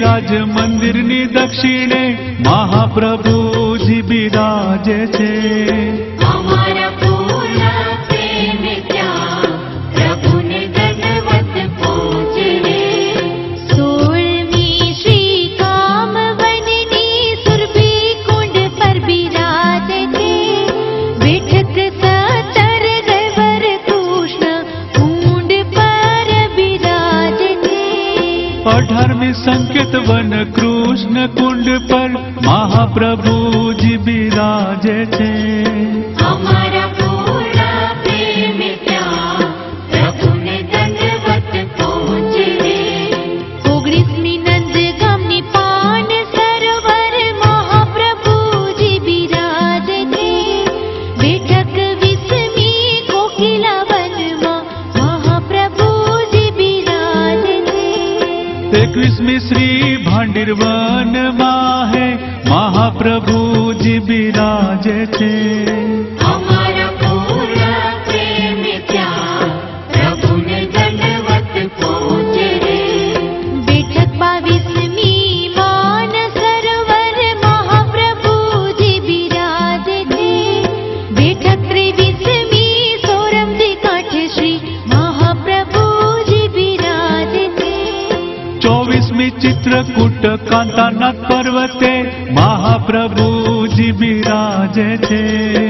બિરાજ મંદિરની દક્ષિણે મહાપ્રભુજી બિરાજે છે. पठार में संकेत वन कृष्ण कुंड पर महाप्रभु जी विराजे कृष्ण श्री भाण्डरवन माहे महाप्रभु महाप्रभुज विराजे ચિત્રકૂટ કાંતાનાથ પર્વતે મહાપ્રભુજી બિરાજે છે.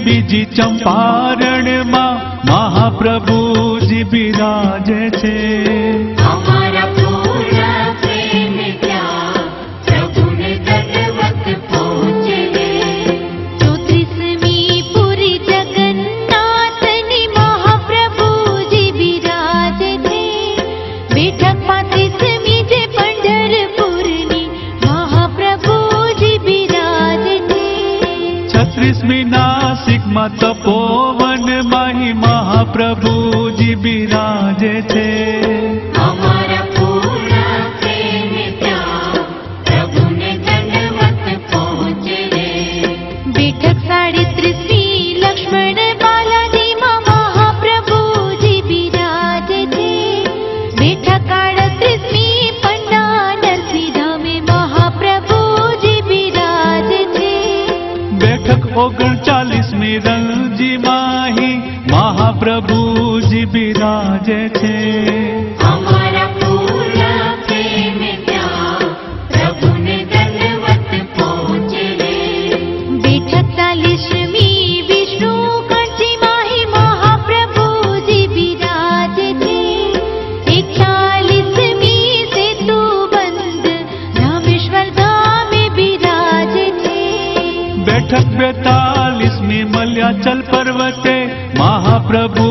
જી ચંપારણમાં મહાપ્રભુજી બિરાજે છે. मतपोन महि महाप्रभुजी विराजे प्रभु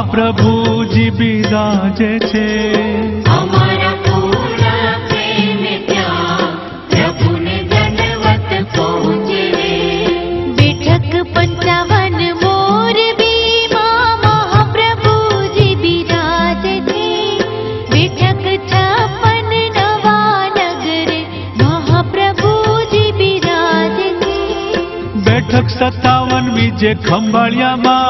માં પ્રભુજી બિરાજે છે. બેઠક સત્તાવન બીજે ખંભાળિયામાં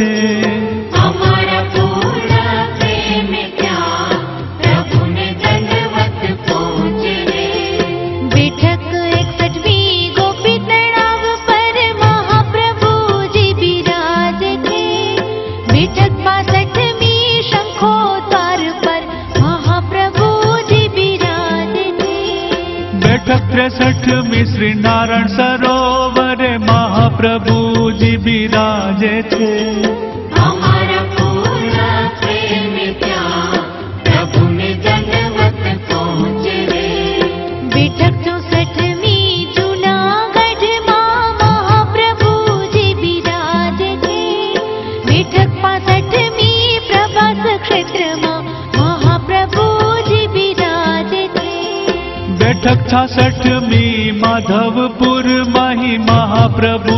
আছে थे हमारा पूरा प्रेम प्यार प्रभु में दंडवत तो महाप्रभु जी विराज थे। बिठक पासठवीं प्रवास माधवपुर मही महाप्रभु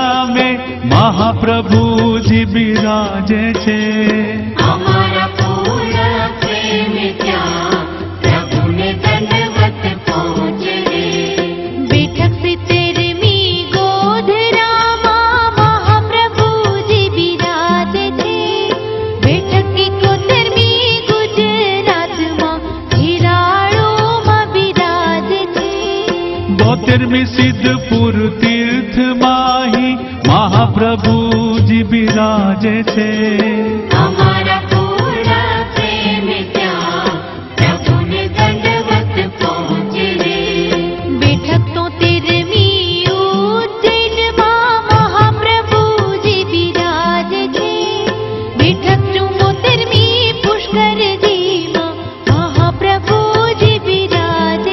महाप्रभु जी विराजे छे। महाप्रभु जी विराजे थे। प्रभु बैठक तो तेरे महाप्रभु जी विराज थे। बैठक तो तेरे पुष्कर जी महाप्रभु जी विराज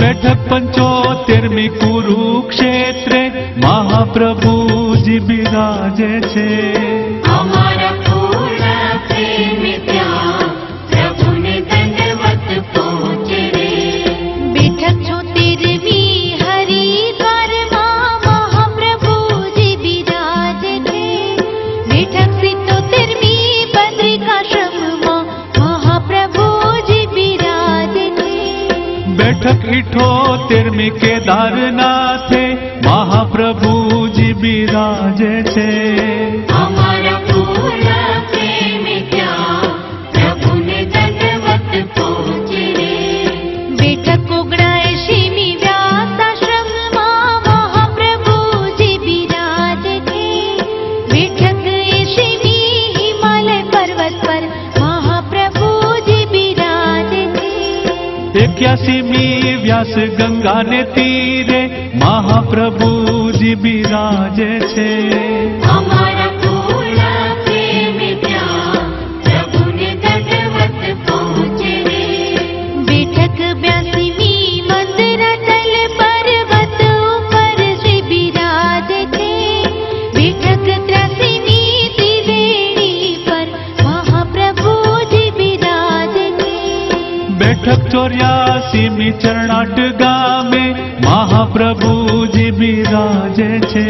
बैठक पंचोतेर में कुरुक्षेत्र મહાપ્રભુજી બિરાજે છે विठो तिरमी केदारनाथे महाप्रभु जी विराजे छे એક્યાસીમી વ્યાસ ગંગાને તીરે મહાપ્રભુજી બિરાજે છે અમારા પૂરા બેઠક ચોર્યાસીમી ચરણાટ ગામે મહાપ્રભુજી બિરાજે છે.